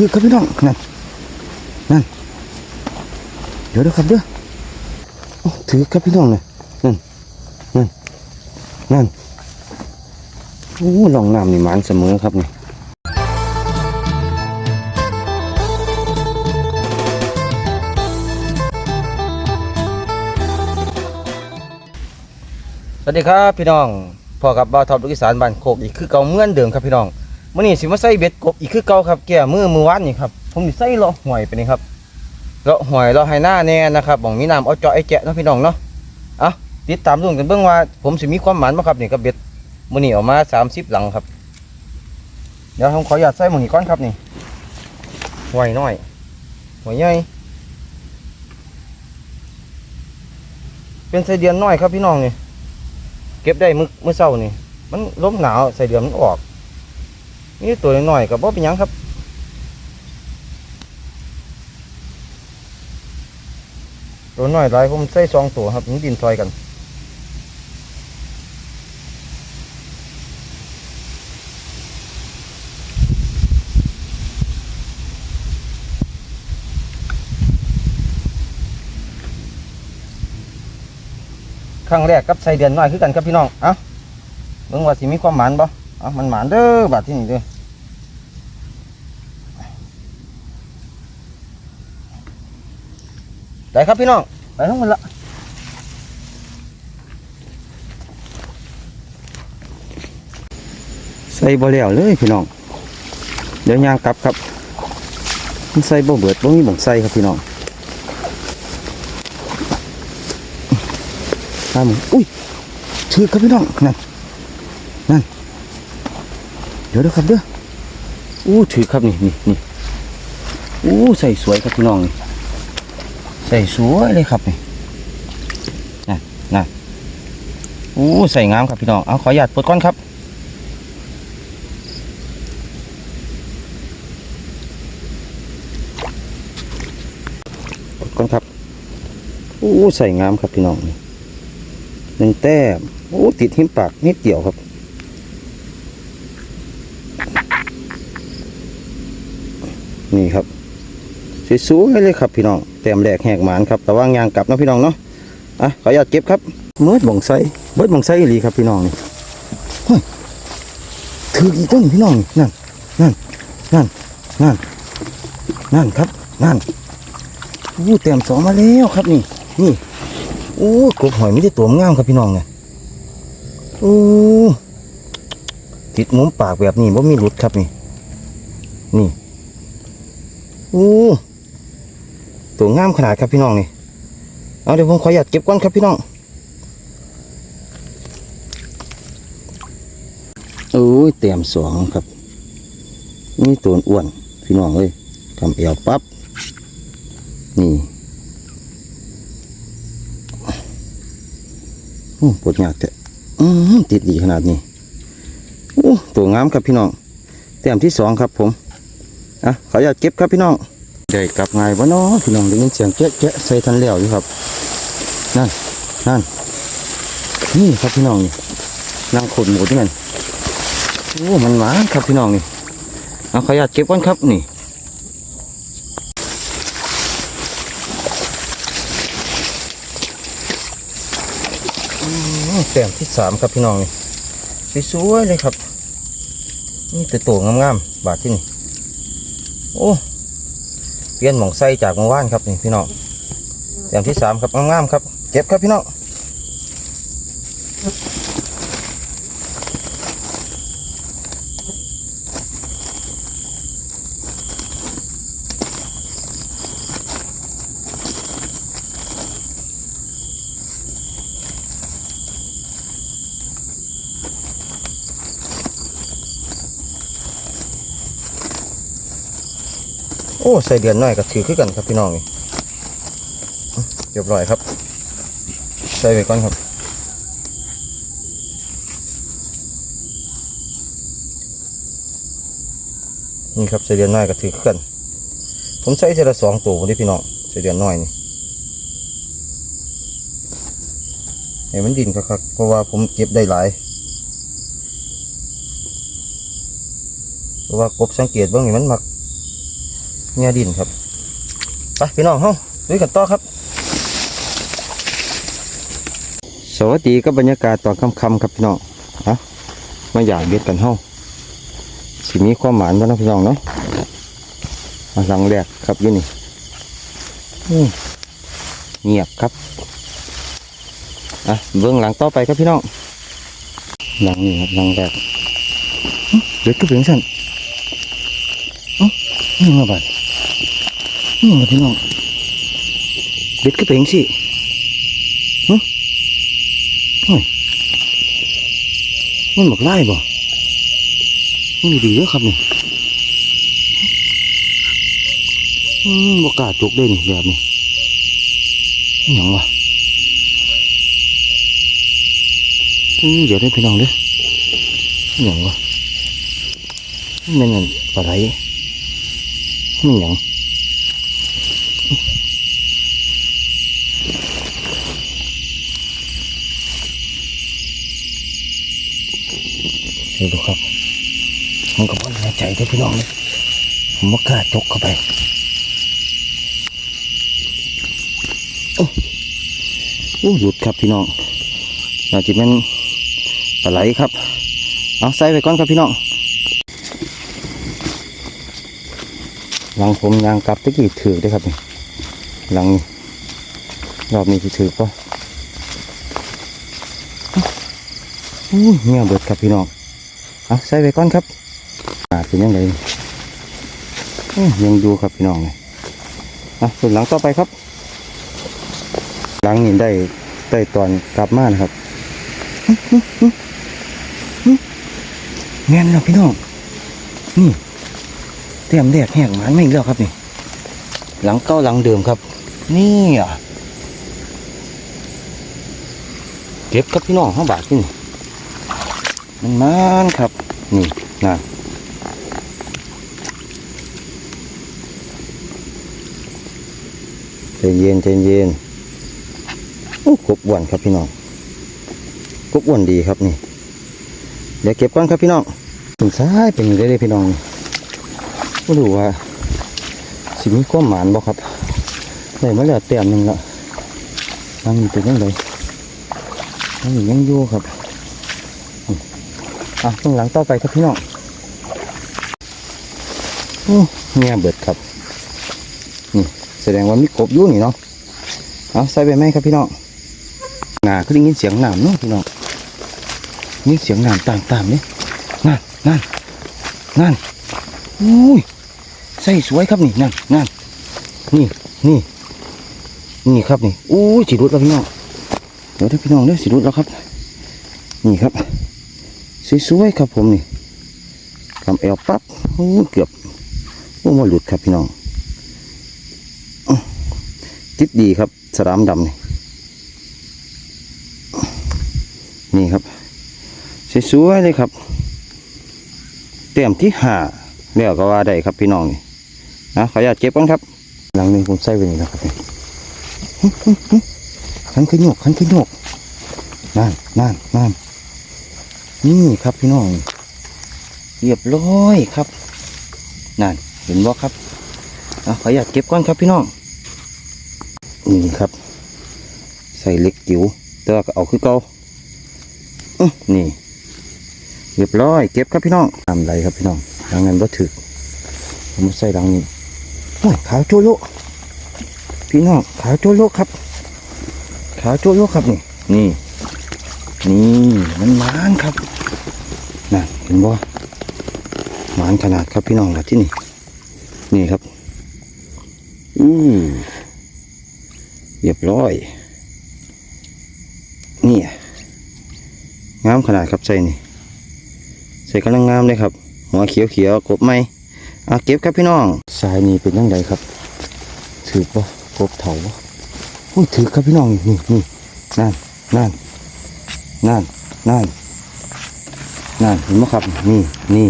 ถือครับพี่น้องนั่นนั่นเดี๋ยวเด้อครับเด้อถือครับพี่น้องเลยนั่นนั่นนั่นโอ้ลองน้ำนี่มันเสมอครับนี่สวัสดีครับพี่น้องพ่อกับบ่าวทอปลูกอีสานบ้านโคกอีกคือเก่าเมือนเดิมครับพี่น้อง มื้อนี้สิมาใส่เบ็ดกบอีกคือเก่าครับแก่มือมือวานนี่ครับผมสิใส่เลาะหวยไปนี่ครับเลาะหวยเลาะให้หน้าแน่นะครับบ่งมีน้ำเอาเจาะไอ้แจะเนาะพี่น้องเนาะอะติดตามดูกันเบิ่งว่า ผมสิมีความหมานบ่ครับนี่กับเบ็ดมื้อนี้ออกมา30หลังครับ เดี๋ยวผมขออนุญาตใส่หมองนี้ก่อนครับนี่หวยน้อยหวยใหญ่เป็นไส้เดือนน้อยครับพี่น้องนี่เก็บได้มื้อมื้อเช้านี่ มันล้มหนาวใส่เดือนมันออก นี่ตัวน้อยๆกับบ่เป็นยังครับตัวน้อยหลายผมใส่สองตัวครับมันดินซอยกันครั้งแรกกับใส่เดือนน้อยคือกันครับพี่น้อง เอ้าเบิ่งว่าสิมีความหมานบ่ เอามันหมานเด้อบาดที่นี่เด้อได้ครับพี่น้องไปทั้งหมดละใส่บ่แล้วเลยพี่น้อง เดี๋ยวยางกลับครับมันใส่บ่เบิดบ่มีบ่งใส่ครับพี่น้องตามอุ้ยถือครับพี่น้องนั่น เดี๋ยวเด้อครับเด้ออู้ถือครับนี่นี่นี่อู้ใส่สวยครับพี่น้องนี่ใส่สวยเลยครับนี่นั่นะอู้ใส่งามครับพี่น้องเอาขอหยาดปลดก้อนครับปลดก้อนครับอู้ใส่งามครับพี่น้องนี่หนึ่งแต้มโอ้ติดหิมปากนิดเดียวครับ นี่ครับสวยๆเลยครับพี่น้องแต้มแรกแหกหมานครับแต่ว่างยางกลับนะพี่น้องเนาะอะขออนุญาตเก็บครับเมิดบ่งไซเมิดบ่งไซอีหลีครับพี่น้องนี่เฮ้ยถืออีกต้นพี่น้องนี่นั่นนั่นนั่นนั่นนั่นครับนั่นอู้แต้มสองมาแล้วครับนี่ นี่โอ้กบหอยไม่ได้ตัวงามครับพี่น้องเนี่ยโอ้ติดมุมปากแบบนี้ว่ามีหลุดครับนี่ นี่ โอ้ตัวงามขนาดครับพี่น้องนี่เอาเดี๋ยวผมขออยากเก็บก่อนครับพี่น้องโอ้ยเต็มสองครับ นี่ตัวอ้วนพี่น้องเลยทำเอวปั๊บนี่โอ้ปวดยากแต่อืมติดดีขนาดนี้โอ้ตัวงามครับพี่น้องแต้มที่สองครับผม อะขออยากเก็บครับพี่น้องได้กลับไงวะเนาะพี่น้องได้ยินเสียงเจ๊ะเจ๊ะใส่ทันแล้วอยู่ครับนั่นนั่นนี่ครับพี่น้องนี่นั่งขดหมูที่นั่นโอ้มันหวานครับพี่น้องนี่เอาขออยากเก็บก่อนครับนี่แต้มที่สามครับพี่น้องนี่สวยๆเลยครับ นี่ตัวโตงามๆบาทที่นี่ โอ้เปลี่ยนหม่องไส้จากเมื่อวานครับนี่พี่น้องแต้มที่สามครับงามๆครับ เก็บครับพี่น้อง อ้ใส่เดือนน้อยก็ถือขึ้นกันครับพี่น้องนี่เรียบร้อยครับ ใส่ไปก่อนครับนี่ครับใส่เดือนน้อยก็ถือขึ้นกัน ผมใส่เจละสองตัวนี่พี่น้องใส่เดือนน้อยนี่ให้มันดินครับเพราะว่าผมเก็บได้หลายเพราะว่ากบสังเกตบ้างนี่มันมัก เงียดินครับไปพี่น้องเฮาลุยกันต่อครับ สวัสดีกับบรรยากาศตอนค่ำๆครับพี่น้องฮะมาอยากเบ็ดกันเฮ้าสิมีความหมานบ่เนะพี่น้องเนาะมาหลังแรกครับยู่นี่เงียบครับอะเบื้องหลังต่อไปครับพี่น้องหลังนี่ครับหลังแรกเบ็ดก็เป็นสั่นอ้านี่มาบัด นี่พี่น้องเบ็ดก็เป็นสิมันบอกไล่บ่มันดีเด้อครับนี่อืมบกล้าจุกได้นี่แบบนี้อย่างวะอืมเดี๋ยวได้พี่น้องเด้ออย่างวะมันเป็นอันปลาไหลมันหยัง ดี๋ยวดูครับมันก็บ่แน่ใจเด้พี่น้องเลยผมบ่กล้าจกเข้าไปโอ้โอ้หลุดครับพี่น้องน่าจะเป็นปลาไหลครับ เอาใส่ไปก่อนครับพี่น้องหลังผมยางกลับตะกี้ถือได้ครับนี่หลังรอบนี้ที่ถือป่ะอู้เงี้ยเบิดครับพี่น้อง เอาใส่ไปก่อนครับอาเป็นยังไงยังดูครับพี่น้องเลยอะส่วนหลังต่อไปครับ หลังนี่ได้ได้ตอนกลับมานะครับแม่นแล้วพี่น้อง นี่เตรียมแดกแหกหมันไม่อีกแล้วครับนี่ หลังเก้าหลังเดิมครับ นี่อะเก็บครับพี่น้องห้าบาทนี่ มันมันครับ นี่นะใจเย็นใจเย็นโอ้กบอ้วนครับพี่น้องกบอ้วนดีครับนี่ เดี๋ยวเก็บก่อนครับพี่น้องถึงซ้ายเป็นได้เลยพี่น้องไม่รู้ว่าสิมีความหมานบ่ครับได้มาแล้วเต็มหนึ่งละยังอยู่เป็นยังไงยังอยู่ยังอยู่ครับ อะตรงหลังต่อไปครับพี่น้องโอ้เงียเบิดครับ นี่แสดงว่ามีกบอยู่นี่เนาะเอาใส่ไปไหมครับพี่น้องหนาคือได้ยินเสียงน้ำเนาะพี่น้องนี่เสียงน้ำต่างๆนี่นั่นนั่นนั่นอุ้ยใส่สวยครับนี่นั่นนั่นนี่นี่นี่ครับนี่อุ้ยสิรุดแล้วพี่น้องเดี๋ยวถ้าพี่น้องเด้อสิรุดแล้วครับ นี่ครับ สวยๆครับผมนี่กำเอวปั๊บเกือบโอ้มาหลุดครับพี่น้องอื้อติดดีครับสลามดำนี่นี่ครับสวยๆเลยครับเต็มที่หาแล้วก็ว่าได้ครับพี่น้องนี่นะขออนุญาตเก็บก่อนครับ หลังหนึ่งผมใส่ไว้นี่นะครับขันขึ้นโยกขันขึ้นโยกนั่นนั่นนั่น นี่ครับพี่น้อง เรียบร้อยครับนั่นเห็นบ่ครับอะขออยากเก็บก่อนครับพี่น้องนี่ครับ ใส่เล็กจิ๋วแต่ว่าก็เอาคือเก่าอื้อนี่ เรียบร้อย เก็บครับพี่น้องทำไรครับพี่น้องดังนั้นว่าถือผมาใส่ดังนี้โอ้ยขาวโจโลพี่น้องขาวโจโลครับ ขาวโจโลครับนี่นี่ นี่มันหมานครับน่ะเห็นบ่หมานขนาดครับพี่น้องครับที่นี่นี่ครับอือเรียบร้อยนี่งามขนาดครับใส่นี่ใส่กำลังงามเลยครับ หัวเขียวเขียวกบไหมอะเก็บครับพี่น้องสายนี่เป็นยังไงครับ ถือบ่กบเถาบ่ถือครับพี่น้องนี่นี่นนั่นนั่ นั่นนั่นนั่นเห็นไหมครับ นี่นี่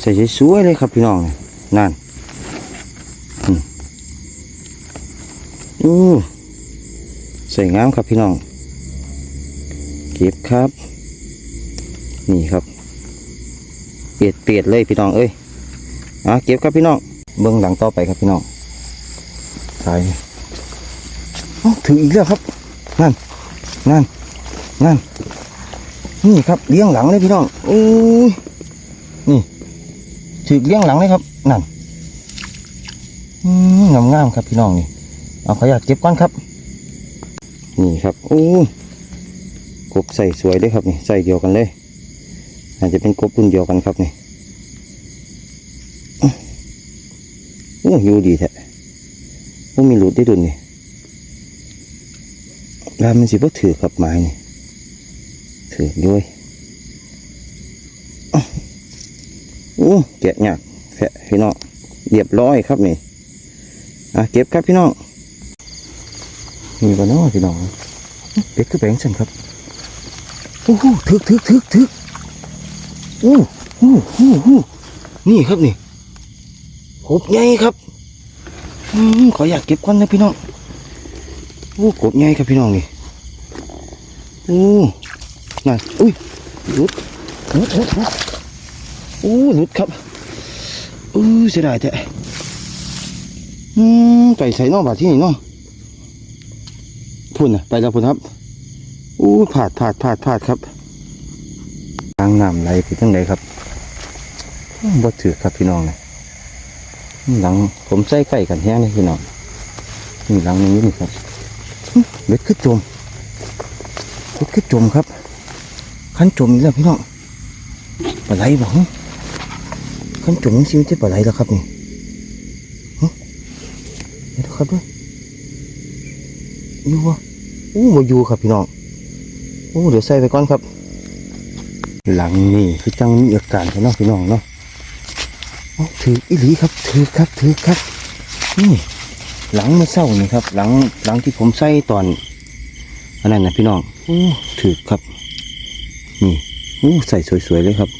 ใส่สวยเลยครับพี่น้องนั่นอืมอู้ใส่งามครับพี่น้อง เก็บครับ นี่ครับ เปียดเปียดเลยพี่น้องเอ้ยอะเก็บครับพี่น้องเบื้องหลังต่อไปครับพี่น้องใส่เอ้าถืออีกแล้วครับ นั่น นั่น นั่นนี่ครับเลี้ยงหลังเลยพี่น้องโอ้ยนี่ถือเลี้ยงหลังเลยครับ นั่นอืมงามงามๆครับพี่น้องนี่เอาขออนุญาตเก็บก่อนครับ นี่ครับโอ้กบใส่สวยเลยครับนี่ใส่เดียวกันเลยอาจจะเป็นกบรุ่นเดียวกันครับนี่อื้อโอ้อยู่ดีแท้โอ้มีหลุดได้ดุนนี่ลามันสิบ่ถือกับไม้นี่ ถือด้วยโอ้แกะยากแฟะพี่น้องเรียบร้อยครับนี่อะเก็บครับพี่น้องมีบ่เนาะพี่น้องเป็ดก็แบ่งสันครับโอ้โหถึกถึกถึกถึกโอ้โหโอ้โหนี่ครับนี่กบใหญ่ครับอืมขออยากเก็บก่อนนะพี่น้องโอ้กบใหญ่ครับพี่น้องนี่โอ้ นั่นอุ้ยหลุดหลุดหลุดหลุดโอ้หลุดครับอู้เสียดายแท้อืมไปใส่เนอกบาทที่นี่เนาะพุ่นนะไปแล้วพุ่นครับอู้ผาดผาดผาดผาดครับทางน้ำไหลไปทั้งใดครับบ่ถือครับพี่น้องนะหลังผมใส่ไก่กันแห้งเลยพี่น้องนี่หลังนี้นี่ครับเบ็ดขึ้นจมเบ็ดขึ้นจมครับ ขันจมอีกแล้วพี่น้องปลาไหลบ่ฮะขันจมนี่สิไม่ใช่ปลาไหลแล้วครับนี่ฮะเดี๋ยวครับด้วยอยู่วะอู้บ่อยู่ครับพี่น้องโอ้เดี๋ยวใส่ไปก่อนครับ หลังนี่คือจังมีอาการพี่น้องพี่น้องเนาะถืออีหลีครับ ถือครับถือครับนี่หลังมื่เศร้านี่ครับ หลังหลังที่ผมใส่ตอนอันนั้นนะพี่น้องโอ้ถือครับ นี่โอ้ใส่สวยๆเลยครับ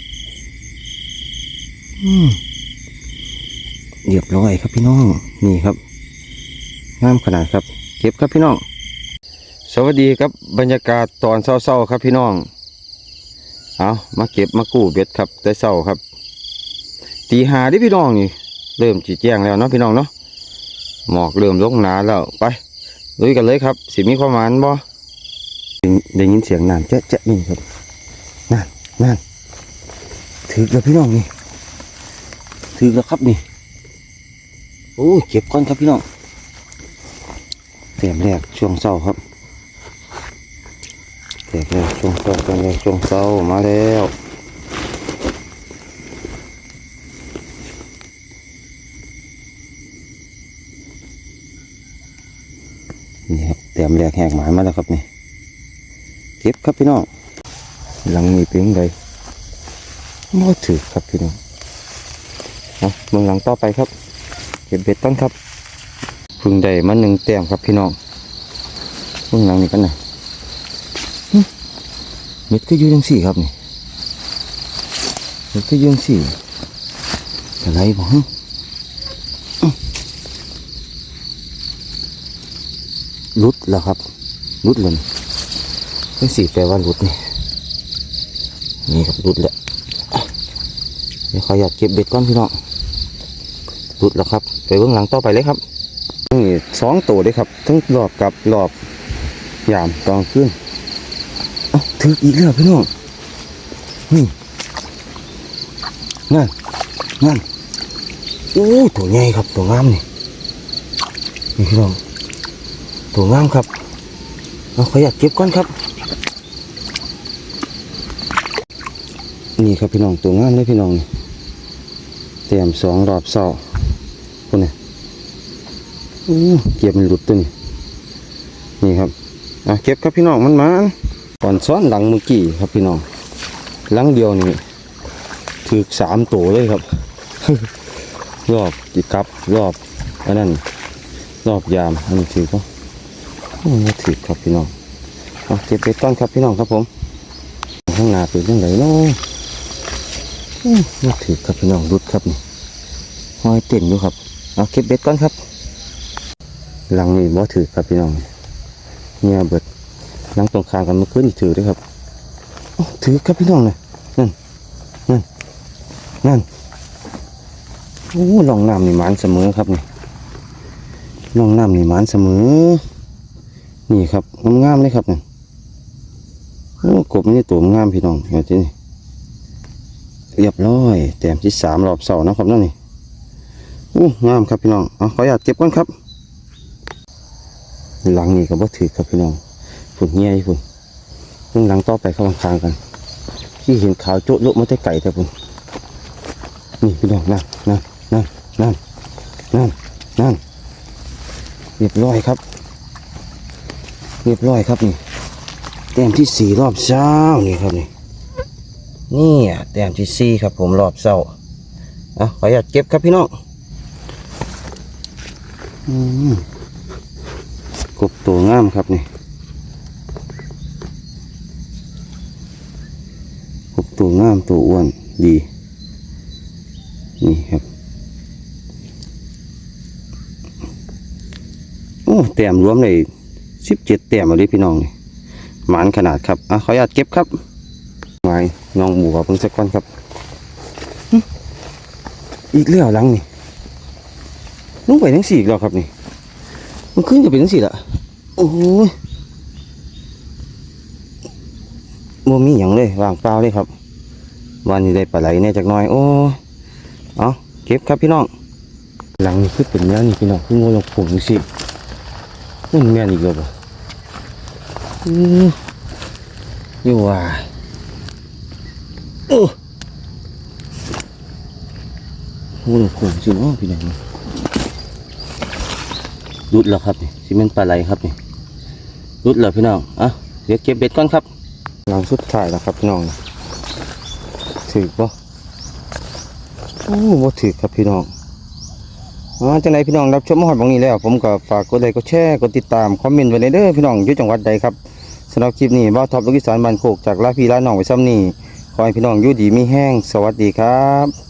อืมเรียบร้อยครับพี่น้องนี่ครับงามขนาดครับ เก็บครับพี่น้อง สวัสดีครับบรรยากาศตอนเศร้าๆครับพี่น้อง เอามาเก็บมากู้เบ็ดครับแต่เศร้าครับ ตีหาดิพี่น้องนี่ เริ่มจีแจ้งแล้วเนาะพี่น้องเนาะหมอกเริ่มลงหนาแล้วไปลุยกันเลยครับ สิมีความหมานบ่ได้ได้ยินเสียงน้ำแจ๊ะแจ๊ะนี่ครับ นั่นถือแล้วพี่น้องนี่ถือแล้วครับนี่โอ้ยเก็บก่อนครับพี่น้องเต็มแรกช่วงเศร้าครับแตกเลยช่วงเช้าแตกเลยช่วงเช้ามาแล้วนี่ครับเตรียมแหลกแหกหมายมาแล้วครับนี่เก็บครับพี่น้อง หลังนี้เป็นไงบ่ถือครับพี่น้องเอาเมืองหลังต่อไปครับ เก็บเบ็ดต้นครับพึ่งได้มาหนึ่งแต้มครับพี่น้องเมืองหลังนี้กันหน่อยเม็ดก็ยู่จังสี่ครับนี่เม็ดก็ยู่จังสี่อะไรบ้างลุดแล้วครับลุดเลยจังสี่แปลว่าลุดนี่ นี่ครับลุดแล้วอะเดี๋ยวขออยากเก็บเบ็ดก่อนพี่น้องลุดแล้วครับ ไปเบื้องหลังต่อไปเลยครับนี่สองตัวเลยครับทั้งรอบกับรอบยามตอนขึ้นเอาถืออีกแล้วพี่น้องนี่นั่นนั่นโอ้ตัวใหญ่ครับตัวงามนี่นี่พี่น้องตัวงามครับเอาขออยากเก็บก่อนครับ นี่ครับพี่น้องตัวงามเลยพี่น้องนี่เตรียมสองรอบเศร้าคนนี้เก็บมันหลุดตัวนี้นี่ครับอะเก็บครับพี่น้องมันมาก่อนซ้อนหลังเมื่อกี้ครับพี่น้องหลังเดียวนี่ถือสามตัวเลยครับ รอบจิกับรอบอันนั้นรอบยามอันนี้ถือก็ไม่ถือครับพี่น้องเอาเก็บไปต้อนครับพี่น้องครับผมข้างหน้าเป็นยังไงเนาะ อื้อไม่ถือครับพี่น้องรุดครับนี่ห้อยเต้นอยู่ครับ เอาเก็บเบ็ดก่อนครับ หลังนี้บ่ถือครับพี่น้องเนี่ยเบิดนั่งตรงข้างกันมื่อคืนถือด้วยครับถือครับพี่น้องเลยนั่นนั่นนั่นโอ้โอ้ลองน้ำนี่หมานเสมอครับนี่ลองน้ำนี่หมานเสมอ นี่ครับงามๆเลยครับนี่โอ้กบนี่ตัวงามพี่น้องเห็นที่นี่ เรียบร้อยแต้มที่สามรอบเสานะครับนั่นนี่โอ้งามครับพี่น้องเอาขออยากเก็บก่อนครับ หลังนี่ก็บ่ถือครับพี่น้องฝุ่นเงี้ยฝุ่นเพิ่งหลังต่อไปเข้าข้างกัน ที่เห็นขาวโจ๊ะโลุมาแต่ไก่แต่ฝุ่นนี่พี่น้องนั่นนั่นนั่นนั่นนั่นนั่นเรียบร้อยครับ เรียบร้อยครับนี่แต้มที่สี่รอบเช้านี่ครับนี่ นี่แต้มที่สี่ครับผมรอบเช้าอะขออนุญาตเก็บครับพี่น้องกบตัวงามครับนี่กบตัวงามตัวอ้วนดี นี่ครับ โอ้แต้มรวมเลยสิบเจ็ดแต้มมาเลยพี่น้องนี่หมานขนาดครับอะขออนุญาตเก็บครับ ไม้น้องหมูกับเพิ่งสักก้อนครับ อีกเรื่องหลังนี่ลงไปทั้งสี่อีกแล้วครับนี่ มันขึ้นกับเป็นทั้งสี่ละโอ้ยโมมีอย่างเลยว่างเปล่าเลยครับวันนี้ได้ปลาไหลเนี่ยจากน้อยโอ้เอาเก็บครับพี่น้อง หลังนี่คือเป็นเนื้อนี่พี่น้องคือโมลงผงสิมันแม่นอีกแล้วบ่อืออยู่ว่า โอ้โหขมสิเนาะพี่น้องรุดแล้วครับนี่สิแม่นปลาไหลครับนี่รุดแล้วพี่น้องอะเดี๋ยวเก็บเบ็ดก่อนครับลังสุดท้ายแล้วครับพี่น้องถือบ่โอ้บ่ถือครับพี่น้องอ๋อจังไรพี่น้องรับชมมหอดบางนี้แล้ว ผมก็ฝากกดไลค์กดแชร์กดติดตามคอมเมนต์ไว้ในเด้อพี่น้องอยู่จังหวัดใดครับสำหรับคลิปนี้บ่าวท็อปลูกอีสานบ้านโคกจากลาพี่ลาน้องไว้ซ้ำนี่ ขอให้พี่น้องอยู่ดีมีแห้งสวัสดีครับ